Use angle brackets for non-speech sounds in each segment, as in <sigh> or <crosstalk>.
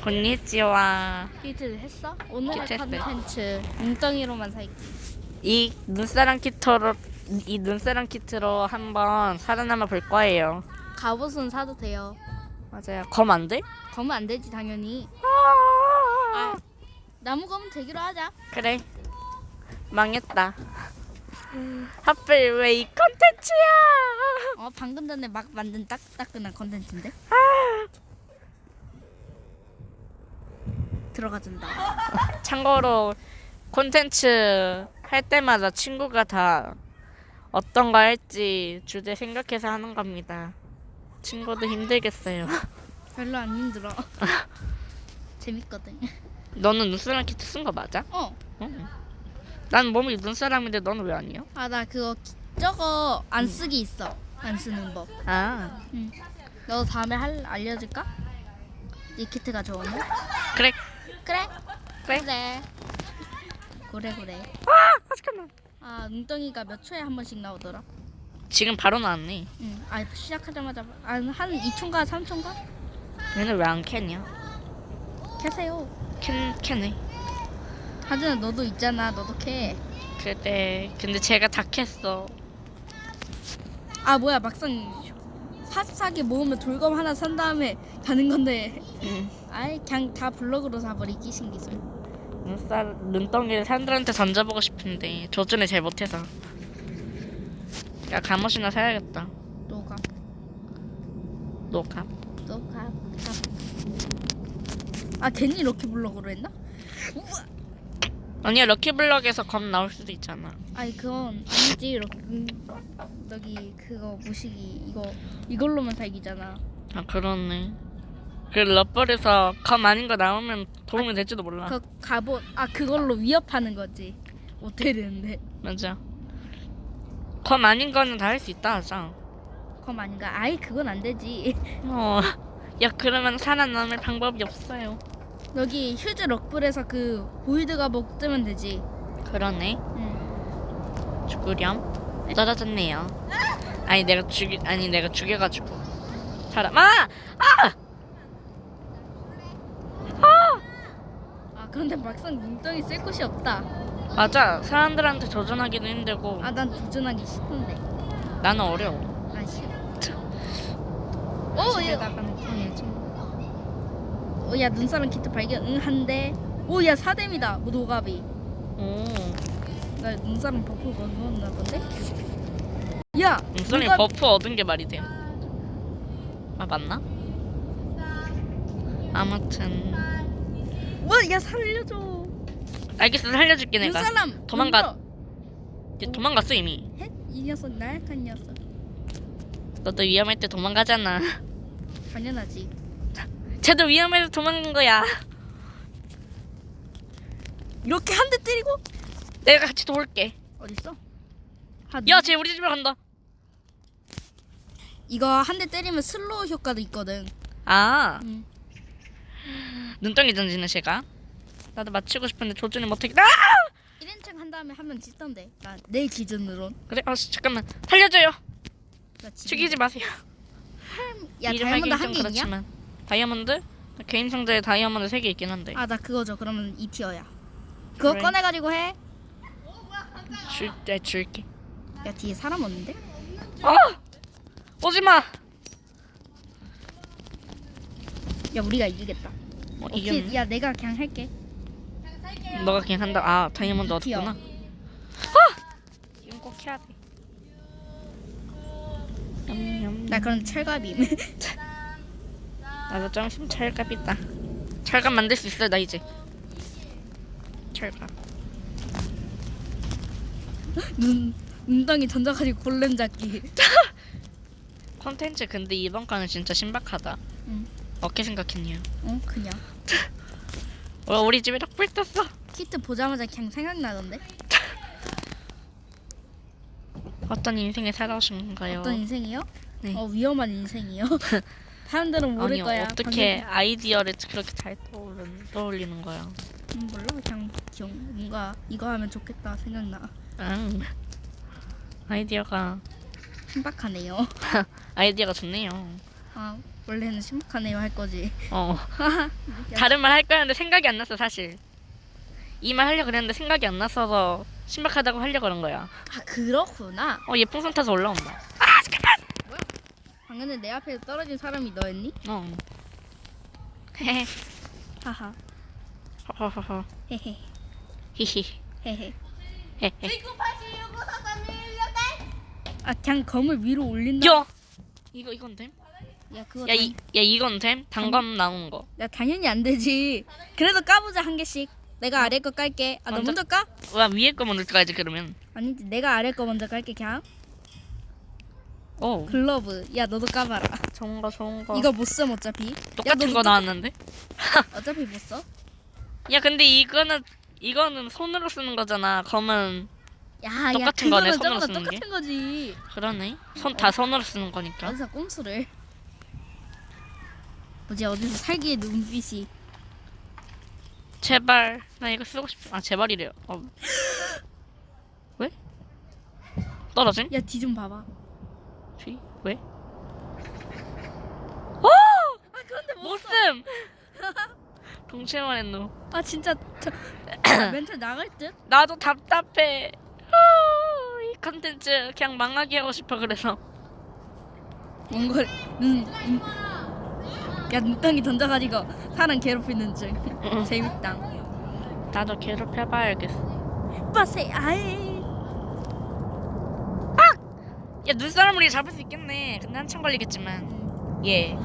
건니치와 키트 했어? 오늘의 키트 했어요. 컨텐츠 웅덩이로만 살기. 이 눈사람 키트로 이 눈사람 키트로 한번 살아남아 볼 거예요. 갑옷은 사도 돼요. 맞아요. 검 안 돼? 검은 안 되지 당연히. 아, 나무 검은 되기로 하자. 그래. 망했다. 하필 왜 이 컨텐츠야? 어 방금 전에 막 만든 따끈따끈한 컨텐츠인데. 들어가준다. <laughs> 참고로 콘텐츠 할 때마다 친구가 다 어떤 거 할지 주제 생각해서 하는 겁니다. 친구도 힘들겠어요. <laughs> 별로 안 힘들어. <laughs> 재밌거든. 너는 눈사람 키트 쓴 거 맞아? 어. 응. 난 몸이 눈사람인데 너는 왜 아니야? 아 나 그거 기- 저거 안 쓰기 있어. 안 쓰는 법. 아 응. 너 다음에 할 알려줄까? 이 키트가 좋으면? 그래. 그래. 그래. 그래. 그래 그래. 아 잠깐만. 아 눈덩이가 몇 초에 한 번씩 나오더라. 지금 바로 나왔네. 응. 아 시작하자마자 한, 한 2초인가 3초인가? 얘는 왜안 캔이야? 캐세요. 캔 캔해. 하준아 너도 있잖아. 너도 캐. 그래. 근데 제가 다 캤어. 아 뭐야 막상 44개 모으면 돌검 하나 산 다음에 가는 건데 응. 아이 그냥 다 블럭으로 사버리기 신기술 눈살 눈덩이를 사람들한테 던져보고 싶은데 조준을 잘 못해서. 야 갑옷이나 사야겠다. 노감 노갑. 노감 아 괜히 럭키 블럭으로 했나? 우와. 아니야 럭키블럭에서 검 나올 수도 있잖아. 아니 그건 아니지 럭 음, 여기 그거 무식이 이거 이걸로만 살기잖아 아 그러네. 그 러벌에서 검 아닌 거 나오면 도움이 될지도 몰라. 그 갑옷 아 그걸로 위협하는 거지 어떻게 되는데 맞아. 검 아닌 거는 다 할 수 있다 하자. 검 아닌가? 아이 그건 안 되지 어. 야 그러면 살아남을 방법이 없어요. 여기 휴즈 럭블에서 그 보이드 갑옷 뜨면 되지 그러네. 응. 죽으렴. 떨어졌네요. 아니 내가 죽이 아니 내가 죽여가지고 사람 아! 아 그런데 막상 눈덩이 쓸 곳이 없다 맞아 사람들한테 도전하기도 힘들고 아 난 도전하기 싫은데 나는 어려워. 난 싫어 오! <laughs> 집에 야. 오, 야 눈사람 키트 발견 응 한대 오야 사뎀이다 뭐 노갑이 오. 나 눈사람 버프 넣었나 본데? 야! 눈썰이 노갑- 버프 얻은 게 말이 돼. 아 맞나? 아무튼 와, 야 살려줘 알겠어 살려줄게 내가. 눈사람 도망가. 얘 도망갔어 이미. 헷? 이 녀석 나약한 녀석 너도 위험할 때 도망가잖아. <laughs> 당연하지 쟤도 위험해서 도망간 거야. 이렇게 한 대 때리고 내가 같이 도울게. 어딨어? 하, 야, 쟤 우리 집에 간다. 이거 한 대 때리면 슬로우 효과도 있거든 아, 응. 눈덩이 던지는 쟤가. 나도 맞추고 싶은데 조준을 못하겠다. 아! 1인칭 한 다음에 하면 짓던데 나 내 기준으론 그래, 아, 잠깐만. 살려줘요. 나 지금 죽이지 마세요. 야 이름 다이아몬드 하긴 한 좀 개 있냐? 그렇지만. 다이아몬드? 개인 상자에 다이아몬드 3개 있긴 한데. 아 나 그거 줘 그러면 2티어야 그거 그래. 꺼내가지고 해? 줄, 때 줄게. 야 뒤에 사람 없는데? 아! 오지 마. 야 우리가 이기겠다 어, 오케이 이겼네. 야 내가 그냥 할게 너가 그냥 한다. 아, 다이아몬드. 얻었구나. 아! 이건 꼭 해야 돼. 냠냠. 나 그럼 철갑임 <laughs> 나도 좀 있으면 철갑 있다. 철갑 만들 수 있어 나 이제. 철갑. <laughs> 눈 눈덩이 던져가지고 골렘 잡기 <laughs> 콘텐츠 근데 이번 거는 진짜 신박하다. 응. 어떻게 생각했냐? 어 그냥 와 우리 집에 덕불 떴어. 키트 보자마자 그냥 생각나던데 어떤 인생을 살아오신 건가요? 어떤 인생이요? 네. 어 위험한 인생이요 <laughs> 사람들은 모를 아니 거야 어떻게 아이디어를 그렇게 잘 떠오른, 떠올리는 거야? 음, 몰라 그냥 기억 뭔가 이거 하면 좋겠다 생각나 응. 아이디어가 신박하네요 <laughs> 아이디어가 좋네요. 아 원래는 심각하네요 할 거지. 어. <laughs> <laughs> 다른 말 할 거였는데 생각이 안 났어 사실. 이 말 하려 고 그랬는데 생각이 안 났어서 신박하다고 하려 고 그런 거야. 아 그렇구나. 어, 얘 풍선 타서 올라온다. 아, 잠깐만. 방금 내 앞에 떨어진 사람이 너였니? 어. 헤헤. <laughs> 하하. 허허허허. 헤헤. 히히. 헤헤. 헤헤. 아 그냥 검을 위로 올린다. 야. 이거 이건 됨? 야 그거 야, 이, 야 이건 됨? 단검 나온 거. 야 당연히 안 되지. 그래도 까보자 한 개씩. 내가 아래 거 깔게. 아 너 먼저- 먼저 까? 와 위에 거 먼저 까야지 그러면. 아니지 내가 아래 거 먼저 깔게 그냥. 오. 글러브. 야 너도 까봐라. 좋은 거 좋은 거. 이거 못 써 어차피. 똑같은 너도 거 똑- 나왔는데? <laughs> 어차피 못 써. 야 근데 이거는 이거는 손으로 쓰는 거잖아. 검은 야, 똑같은 야, 거네, 그거는 손으로 쓰는 게. 똑같은 거지. 그러네. 손 다 손으로 쓰는 거니까. 어디서 꼼수를? 뭐지 어디서 살기의 눈빛이. 제발 나 이거 쓰고 싶어. 아 제발이래요. 어. <gasps> 왜? 떨어짐? 야뒤 좀 봐봐. 뒤? 왜? <gasps> 아 그런데 못 써. <laughs> 동체만 했노. 아 진짜 저, <coughs> 멘탈 나갈 듯? 나도 답답해. 아, 이 컨텐츠 그냥 망하게 하고 싶어 그래서. 뭔가 눈, 눈. 야 눈덩이 던져가지고 사람 괴롭히는 중. 응. 재밌다. 나도 괴롭혀봐야겠어. 빠세 아이. 야 눈사람 우리 잡을 수 있겠네. 근데 한참 걸리겠지만. 얘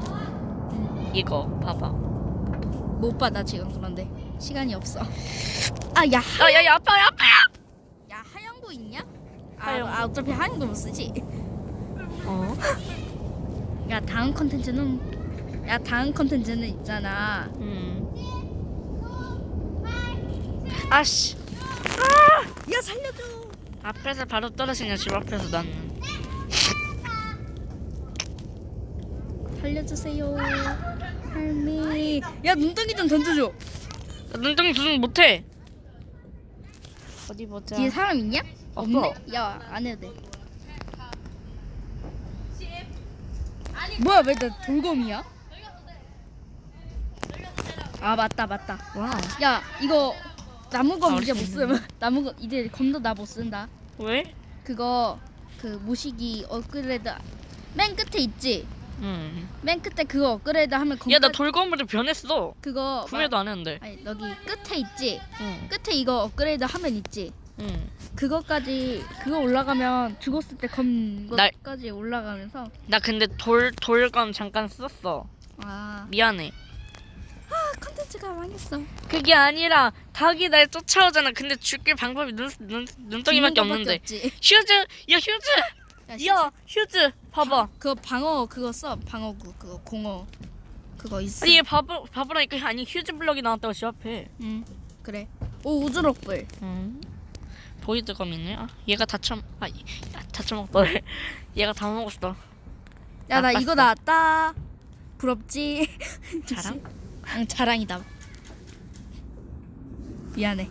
이거 봐봐. 못 받아 지금 그런데 시간이 없어. 아야 야야야 아파야 아파. 야 하얀 거 있냐? 하얀 아, 아 어차피 하얀 거 못 쓰지. 어? 야 다음 컨텐츠는 야 다음 컨텐츠는 있잖아. 음. 아씨. 야 살려줘. 앞에서 바로 떨어지냐 집 앞에서 나는. 살려주세요. 할미. 야 눈덩이 좀 던져줘. 나 눈덩이 조정 못해. 어디 보자. 뒤에 사람 있냐? 없어. 없네? 야 안 해도 돼. 뭐야 왜 나 돌검이야? 아 맞다 맞다. 와. 야 이거 나무검 아, 이제 못. 쓰면 <laughs> 나무검 이제 검도 나 못 쓴다. 왜? 그거 그 모시기 업그레이드 맨 끝에 있지. 음. 맨 끝에 그거 업그레이드 하면 검 야나 돌검으로 변했어. 그거 구매도 안 했는데. 막- 아니 여기 끝에 있지. 응. 끝에 이거 업그레이드 하면 있지. 응. 그거까지 그거 올라가면 죽었을 때검 날- 것까지 올라가면서 나 근데 돌 돌검 잠깐 썼어. 아 미안해. 컨텐츠가 망했어. 그게 아니라 닭이 날 쫓아오잖아. 근데 죽일 방법이 눈, 눈 눈덩이밖에 없는데. 없지. 휴즈, 야 휴즈, 야, 야 휴즈, 봐봐. 그거 방어 그거 써 방어구 그거 공어 그거 있어. 아니 얘 바보 바보라니까 아니 휴즈 블럭이 나왔다고 집 앞에. 응 그래. 오 우주럭불. 응. 보이드검 있네. 아, 얘가 다쳐, 아, 이- 야, 다쳐먹더래. <laughs> 얘가 다 먹었어. 야나 나빴어. 이거 나왔다. 부럽지? <laughs> 자랑? 응 자랑이다. 미안해.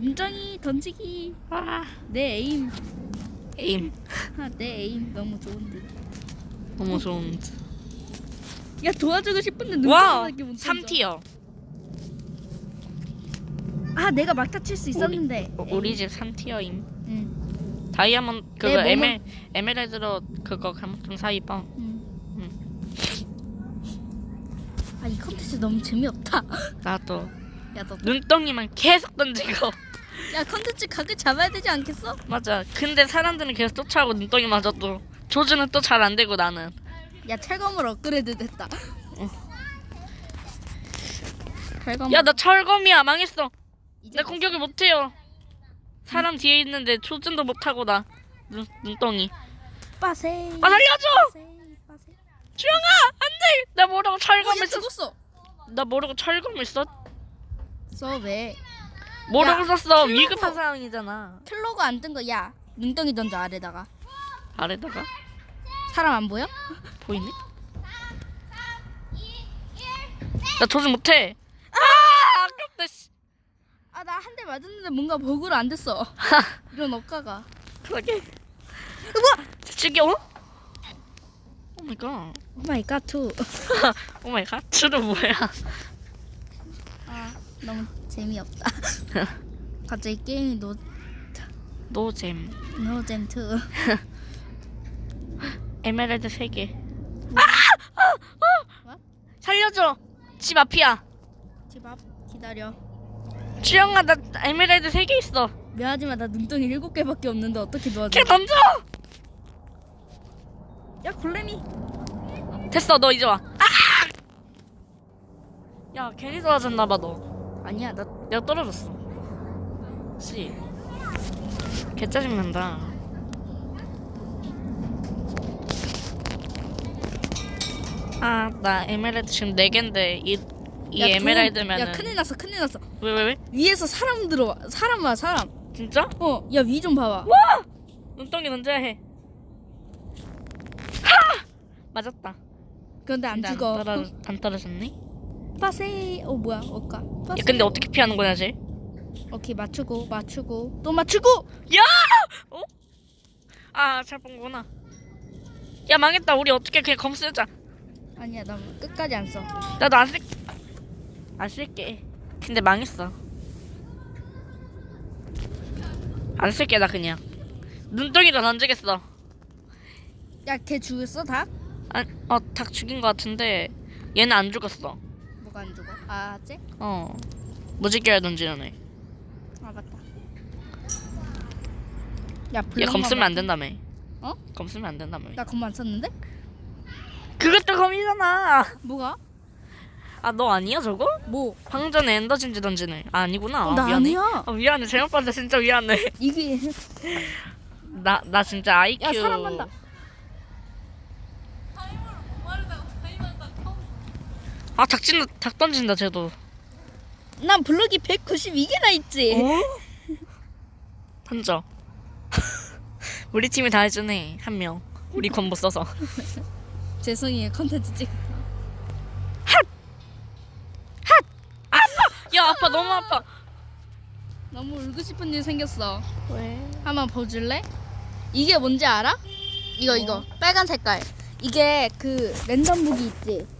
윤정이 던지기. 아, 내 에임. 에임 아, 내 에임 너무 좋은데. 너무 좋은데. 야 도와주고 싶은데 와, 눈빛밖에 못 던져. 3티어. 아 내가 막타 칠 수 있었는데. 우리 집 3티어임. 응. 다이아몬드 그거 몸은- 에메 에메랄드로 그거 감금 사이 봐. 응. 응. 아 이 컨텐츠 너무 재미없다. 나도 야 너. 눈덩이만 계속 던지고. 야 컨텐츠 각을 잡아야 되지 않겠어? 맞아. 근데 사람들은 계속 쫓아오고 눈덩이 맞아도 조준은 또 잘 안 되고 나는. 야 철검을 업그레이드 됐다. 철검. 야 나 철검이야 망했어. 이제 내 공격을 못해요. 사람 뒤에 있는데 조준도 못하고 나 눈, 눈덩이. 빠세. 아 살려줘! 빠세. 빠세. 주영아! 나 모르고 어, 철검을 얘 썼. 죽었어. 나 모르고 철검을 썼. 써 왜? 모르고 야, 썼어. 위급한 상황이잖아. 킬로가 안뜬 거. 야 눈덩이 던져 아래다가. 아래다가 사람 안 보여? 보이네? 나 조준 못해. 아 아깝다. 씨. 아 나 한 대 맞았는데 뭔가 버그로 안 됐어. <laughs> 이런 억가가. 그러게. 뭐야? 죽여? 오 마이 갓. 오 마이 갓 투. 오 마이 갓. 추는 뭐야? 아 너무 재미없다. <laughs> 갑자기 게임이 노 노잼. 노잼 투. 에메랄드 3개. 뭐? 살려줘. 집 앞이야. 집 앞 기다려. 주영아 나 에메랄드 3개 있어. 미안하지만 나 눈덩이 일곱 개밖에 없는데 어떻게 도와줘? 걔 던져. 야 골렘이. 됐어 너 이제 와. 아! 야 괜히 도와줬나 봐 너. 아니야 나 내가 떨어졌어. 씨. 개 짜증난다. 아, 나 에메랄드 지금 4개인데, 이, 이 야, 도- 에메랄드면은. 야 큰일 났어 큰일 났어. 왜, 왜, 왜? 위에서 사람 들어와. 사람 와 사람. 진짜? 어, 야 위 좀 봐봐. 눈덩이 던져야 해. 하! 맞았다. 그런데 안 근데 죽어. 떨어, 안 떨어졌네? 빠세. 어 뭐야? 어까. 야, 근데 어떻게 피하는 거야, 쟤? 오케이 맞추고 맞추고 또 맞추고. 야! 어? 아, 잘본 거구나. 야, 망했다. 우리 어떻게 그냥 검 쓰자. 아니야 나 끝까지 안 써. 나도 안 쓸, 안 쓸게. 근데 망했어. 안 쓸게, 나 그냥. 눈덩이도 던지겠어. 야 걔 죽였어 닭? 아, 어, 닭 죽인 거 같은데, 얘는 안 죽었어. 뭐가 안 죽어? 아 쟤? 어. 무지개를 던지는 애. 아 맞다. 야 얘 검 쓰면 안 된다. 된다며. 어? 검 쓰면 안 된다며. 나 검안 썼는데? 그것도 검이잖아. 뭐가? 아, 너 아니야, 저거? 뭐? 방금 전에 엔더진지 던지네. 아, 아니구나. 어, 나 미안해. 아니야. 어, 미안해. 잘못 봤다. 진짜 미안해. 이게 나, 나 진짜 IQ. 야 사람 간다. 아, 닭 찐다, 닭 던진다, 쟤도. 난 블럭이 192개나 있지. 어? 던져. <laughs> 우리 팀이 다 해주네. 한 명. 우리 건보 써서. <laughs> 죄송해요 컨텐츠 찍. 야, 아파. 너무 아파. 너무 울고 싶은 일 생겼어. 왜? 한번 보줄래? 이게 뭔지 알아? 이거 이거 빨간 색깔. 이게 그 랜덤 무기 있지.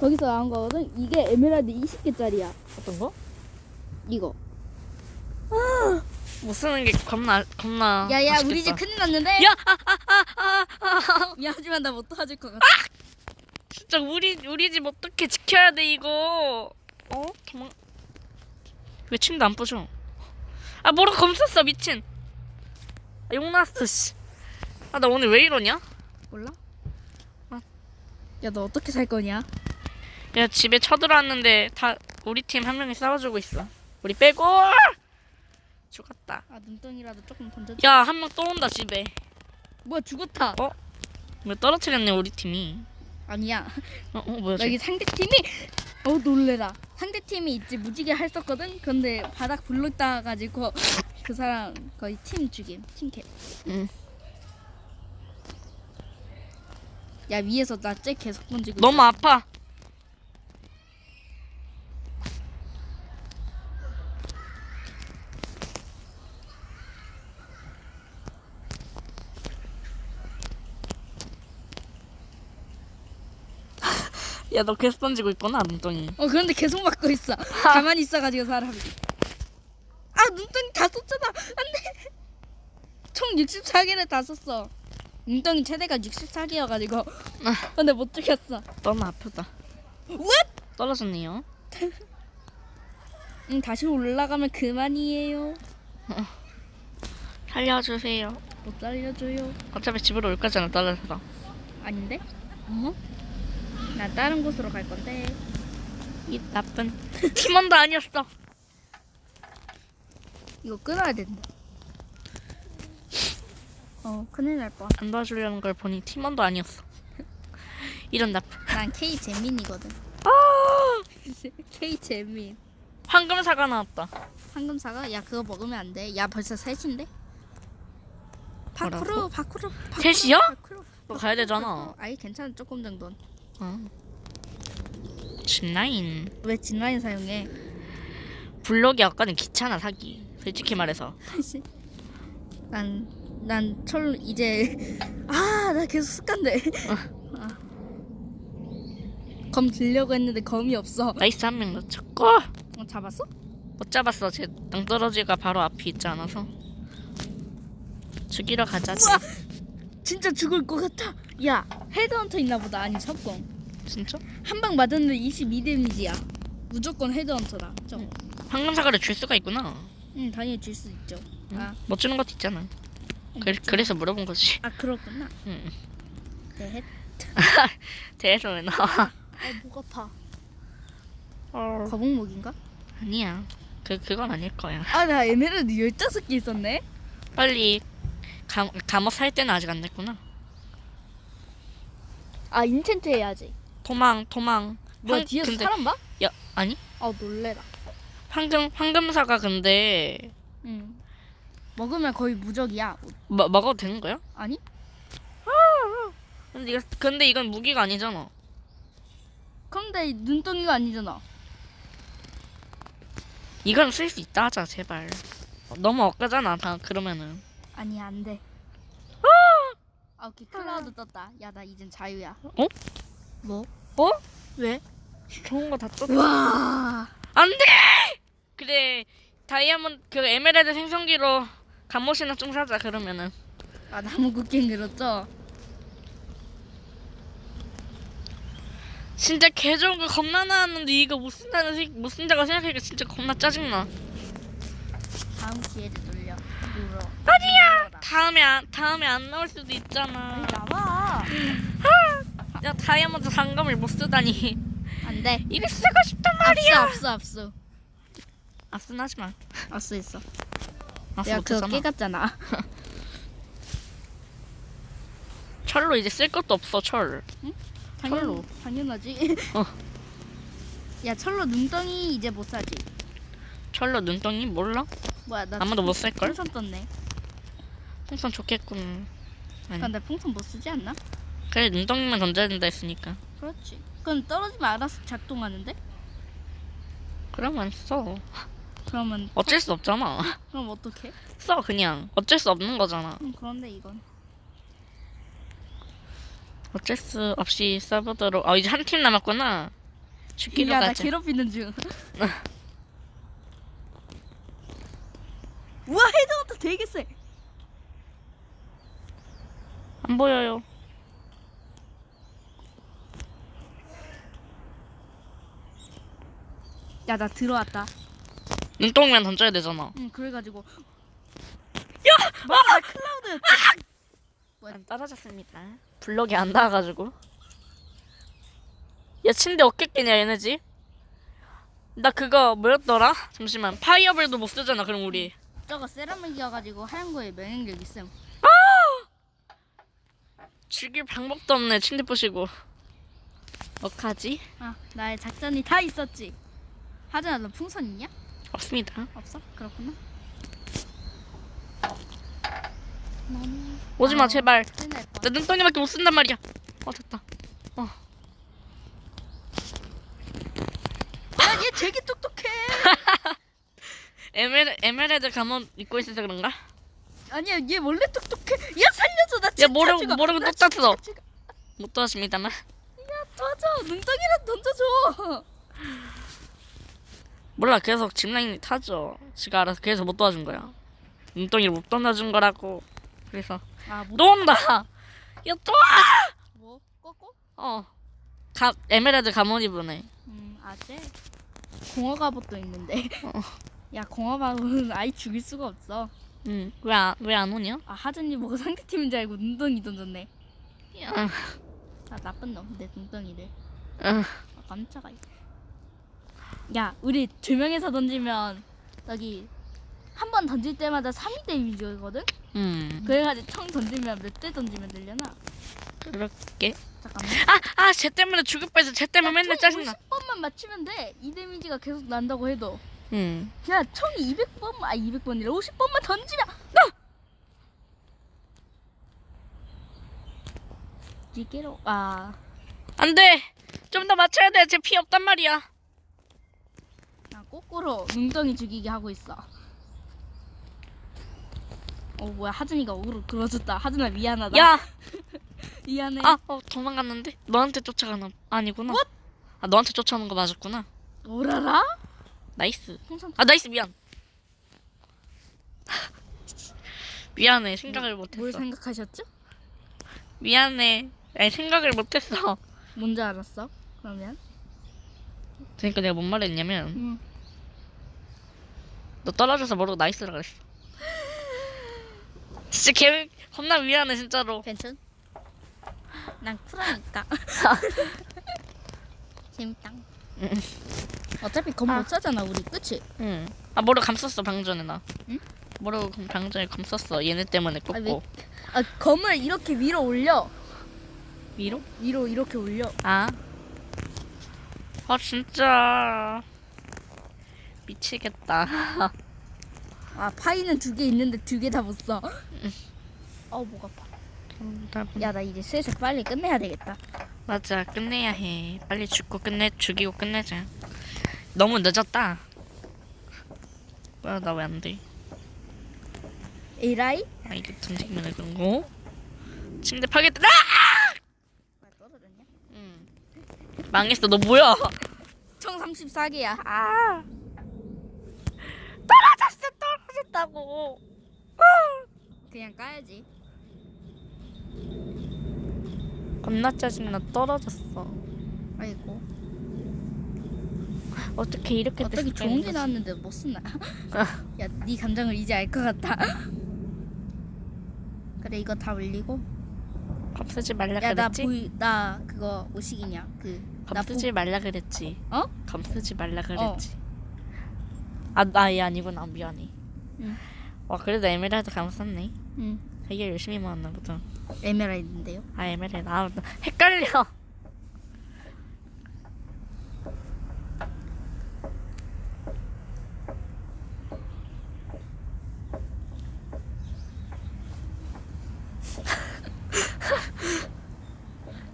거기서 나온 거거든. 이게 에메랄드 20개짜리야. 어떤 거? 이거. 못 쓰는 게 겁나, 겁나. 야야. 우리 집 큰일 났는데. 야! 아, 아, 아, 아, 아. 미안하지만 나 못 도와줄 것 같아. 진짜 우리 우리 집 어떻게 지켜야 돼 이거? 어? 도망. 왜 침대 안 부셔? 아 뭐라 검었어 미친. 아, 욕 났어 씨. 아 나 오늘 왜 이러냐? 몰라? 아. 야너 어떻게 살 거냐? 야 집에 쳐들어왔는데 다 우리 팀 한 명이 싸워주고 있어. 우리 빼고 죽었다. 아 눈덩이라도 조금 던져. 야 한 명 또 온다 집에. 뭐야 죽었다. 어? 왜 떨어뜨렸네 우리 팀이. 아니야. 어, 어 뭐야? 여기 상대 팀이 어 놀래라. 상대 팀이 있지 무지개 했었거든. 근데 바닥 블록 당가지고 그 사람 거의 팀 죽임. 팀캡. 응. 야 위에서 나쟤 계속 던지고. 너무 아파. <laughs> 야, 너 계속 던지고 있구나, 눈덩이. 어 그런데 계속 맞고 있어. 가만히 있어가지고 사람이. 아 눈덩이 다 썼잖아. 안돼. 총 64개를 다 썼어. 눈덩이 최대가 64개여가지고. <laughs> 근데 못 죽였어. 너무 아프다. What? 떨어졌네요. <laughs> 응 다시 올라가면 그만이에요. <laughs> 살려주세요. 못 살려줘요. 어차피 집으로 올 거잖아, 떨어져서. 아닌데? 어? 나 다른 곳으로 갈 건데. 이 나쁜 팀원도 아니었어. 이거 끊어야 된다. 어 큰일 날 뻔. 안 도와주려는 걸 보니 팀원도 아니었어. <laughs> 이런 나쁜. 난 K 재민이거든. 아! <laughs> K 재민. 황금사가 나왔다. 황금사가 야 그거 먹으면 안 돼. 야 벌써 셋인데? 뭐라고? 파쿠르 파쿠르 파쿠르, 셋이야? 너 가야 되잖아. 아이 괜찮아 조금 정도는. 어. 진라인. 왜 진라인 사용해? 블록이 아까는 귀찮아 사기. 솔직히 말해서. <laughs> 난 난 철 이제 <laughs> 아 나 계속 습관돼. 아, <laughs> 검 들려고 했는데 검이 없어. 나이스 한 명 놓쳤고 어, 잡았어? 못 잡았어. 제 낭떠러지가 바로 앞에 있지 않아서 죽이러 가자지. 우와! 진짜 죽을 것 같아. 야, 헤드헌터 있나 보다. 아니, 석공. 진짜? 한 방 맞았는데 22 데미지야. 무조건 헤드헌터다. 저. 응. 황금 사과를 줄 수가 있구나. 응, 당연히 줄 수 있죠. 아, 못 주는 것도 있잖아. 그. 그래서 물어본 거지. 아 그렇구나. 응. 네. 대에서 왜 나와? 아, 목 아파. 어. 거북목인가? 아니야. 그 그건 아닐 거야. 아, 나 에메랄드 15개 있었네. 빨리 감 감옷 살 때는 아직 안 됐구나. 아, 인챈트 해야지. 도망 도망. 뭐야, 황- 뒤에서 근데 사람 봐? 야 아니 아, 놀래라. 황금 황금사가 근데 응. 먹으면 거의 무적이야. 뭐, 먹 먹어도 되는 거야? 아니? 근데 이거 근데 이건 무기가 아니잖아. 근데 눈덩이가 아니잖아. 이건 쓸 수 있다 하자 제발. 너무 억까잖아 다 그러면은. 아니, 안 돼. 아, 오케이. 클라우드 떴다. 야, 나 이젠 자유야. 어? 뭐? 어? 왜? 좋은 거 다 떴. 와. 안 돼. 그래 다이아몬드 그 에메랄드 생성기로 감옷이나 좀 사자 그러면은. 아, 나무 굽긴 그렇죠? 진짜 개 좋은 거 겁나 나왔는데 이거 못 쓴다는 생- 못 쓴다고 생각하니까 진짜 겁나 짜증나. 다음 기회를 돌려. 눌러. 아니야. 다음에 안 다음에 안 나올 수도 있잖아. 나와. 야 다이아몬드 상금을 못 쓰다니. 안 돼. 이거 쓰고 싶단 말이야. 압수, 압수, 압수. 아스는 하지 마. 압수했어. 아스 내가 그거. 깨갔잖아. <laughs> 철로 이제 쓸 것도 없어 철. 철로. 당연하지. <laughs> 어. 야 철로 눈덩이 이제 못 사지. 철로 눈덩이 몰라? 뭐야 나 아무도 못 쓸 걸? 풍선 떴네. 풍선 좋겠군. 아니. 근데 풍선 못 쓰지 않나? 그래 눈덩이만 던져야 된다 했으니까. 그렇지. 그건 떨어지면 알아서 작동하는데? 그러면 써. 그러면 어쩔 수 없잖아. 그럼 어떡해? 써 그냥. 어쩔 수 없는 거잖아. 음, 그런데 이건 어쩔 수 없이 써보도록. 아 이제 한 팀 남았구나. 죽기로 야 나 가자. 괴롭히는 중. <laughs> 우와 헤드헌터 되게 세. 안 보여요. 야 나 들어왔다. 눈덩이만 던져야 되잖아. 응 그래가지고. 야! 맞아 클라우드. 안 떨어졌습니다. 블럭이 안 닿아가지고. 야 침대 어깨 깨냐 얘네지? 나 그거 뭐였더라? 잠시만 파이어볼도 못 쓰잖아 그럼 우리 저거 세라믹이어가지고 하얀 거에 면역력 있음. 죽일 방법도 없네 침대 부시고 어카지? 아 나의 작전이 다 있었지. 하진아 너 풍선 있냐? 없습니다 없어? 그렇구나. 오지마 아, 제발. 나 눈덩이밖에 못 쓴단 말이야 어 됐다 야얘 되게 똑똑해. <laughs> 에메, 에메랄드 감옷 입고 있어서 그런가? 아니야 얘 원래 똑똑해. 야 살려줘 나 진짜 야 모르, 죽어. 모르고 죽어. 못 도와줍니다만 야 도와줘 눈덩이라도 던져줘. 몰라 계속 짚라인이 타죠 지가 알아서 그래서 못 도와준 거야 눈덩이를 못 던져준 거라고 그래서 아뭐 또 온다 야또 뭐? 꼬꼬? 어. 가, 에메랄드 감옷 입으네. 음 아재. 공허 갑옷도 있는데. 어. <laughs> 야 공허 갑옷은 아이 죽일 수가 없어. 응. 왜 안, 왜안 오냐? 아 하진이 보고 상대팀인 줄 알고 눈덩이 던졌네. 야, 아 나쁜 놈내 눈덩이를. 응. 아 깜짝아. 야 우리 두 명이서 던지면 여기 한 번 던질 때마다 3위 데미지거든? 음. 그래가지고 총 던지면 몇 대 던지면 되려나? 그렇게. 잠깐만. 아, 아, 쟤 때문에 죽을 뻔해서 쟤 때문에 맨날 짜증나. 50번만 맞추면 돼. 이 데미지가 계속 난다고 해도. 응. 야, 총이 200번, 아 200번이라 50번만 던지면. 이게로 아, 안 돼! 좀 더 맞춰야 돼. 쟤 피 없단 말이야. 나 거꾸로 눈덩이 죽이게 하고 있어. 어 뭐야 하준이가 어그로 그러졌다. 하준아 미안하다. 야! <laughs> 미안해. 아, 어, 도망갔는데? 너한테 쫓아가나? 아니구나. What? 아 너한테 쫓아오는 거 맞았구나. 오라라? 나이스. 홍삼 아 나이스 미안. <laughs> 미안해 생각을 뭘 못했어. 생각하셨죠? 미안해. 아니 생각을 못 했어. 뭔지 알았어? 그러면? 그러니까 내가 뭔 말했냐면 응. 너 떨어져서 모르고 나이스라 그랬어. 진짜 개 겁나 미안해 진짜로. 괜찮? 난 쿨하니까. <laughs> 재밌다. 응. 어차피 검못 아. 사잖아 우리 그치? 응. 아 모르고 감쌌어 방금 전에 나. 응? 모르고 감- 방금 전에 감쌌어. 얘네 때문에 아, 왜? 꽂고. 아 검을 이렇게 위로 올려. 위로? 위로 이렇게 올려. 아. 아 진짜 미치겠다. 아 파이는 두 개 있는데 두 개 다 못 써. 어우 목 아파. 야나 이제 슬슬 빨리 끝내야 되겠다. 맞아 끝내야 해. 빨리 죽고 끝내 죽이고 끝내자. 너무 늦었다. 뭐야 나 왜 안 돼? 에라이? 아 이게 던지기만 그런 거? 침대 파겠다. 아! 아, 떨어졌냐? 응. 망했어 너 뭐야? 총 34개야. 아. 떨어졌어 떨어졌다고. 그냥 까야지. 겁나 짜증나 떨어졌어. 아이고. 어떻게 이렇게 어떻게 됐을 좋은 게? 나왔는데 못 쓴다. 아. 야, 네 감정을 이제 알 것 같다. 그래 이거 다 올리고. 겁쓰지 말라 야 나 그랬지? 보이 나 그거 오식이냐? 그나 겁쓰지 말라 그랬지. 어? 겁쓰지 말라 그랬지. 아, 나얘 아니구나. 미안해. 응. 와, 그래도 에메랄드 감쌌네. 응. 되게 열심히 모았나 보다. 에메랄드인데요. 아, 에메랄드. 아, 나 헷갈려. <laughs>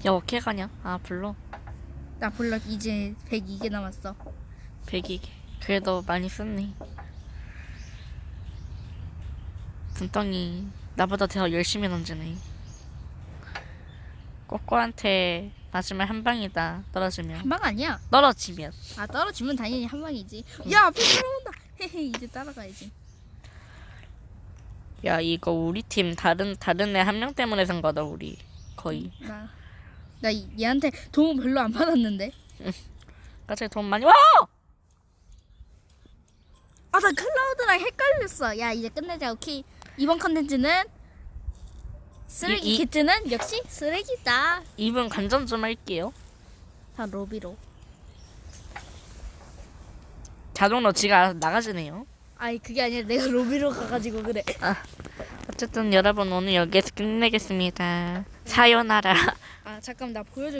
야, 어떻게 가냐? 아, 불러. 나 블럭 이제 102개 남았어. 102개. 그래도 많이 썼네. 분덩이 나보다 더 열심히 던지네. 꼬꼬한테 마지막 한 방이다. 떨어지면. 한 방 아니야. 떨어지면. 아 떨어지면 당연히 한 방이지. 야 앞에 따라온다. 헤헤 이제 따라가야지. 야 이거 우리 팀 다른 다른 애 한 명 때문에 산 거다 우리 거의. 나, 나 이- 얘한테 도움 별로 안 받았는데. 갑자기 돈 많이 와. 아 나 클라우드랑 헷갈렸어. 야 이제 끝내자 오케이. 이번 컨텐츠는 쓰레기 이- 이- 키트는 역시 쓰레기다. 이분 관전 좀 할게요. 다 로비로. 지가 알아서 나가지네요. 아니 그게 아니라 내가 로비로 가가지고 그래. 어쨌든 여러분 오늘 여기에서 끝내겠습니다. 사요나라. 아 잠깐 나 보여줘.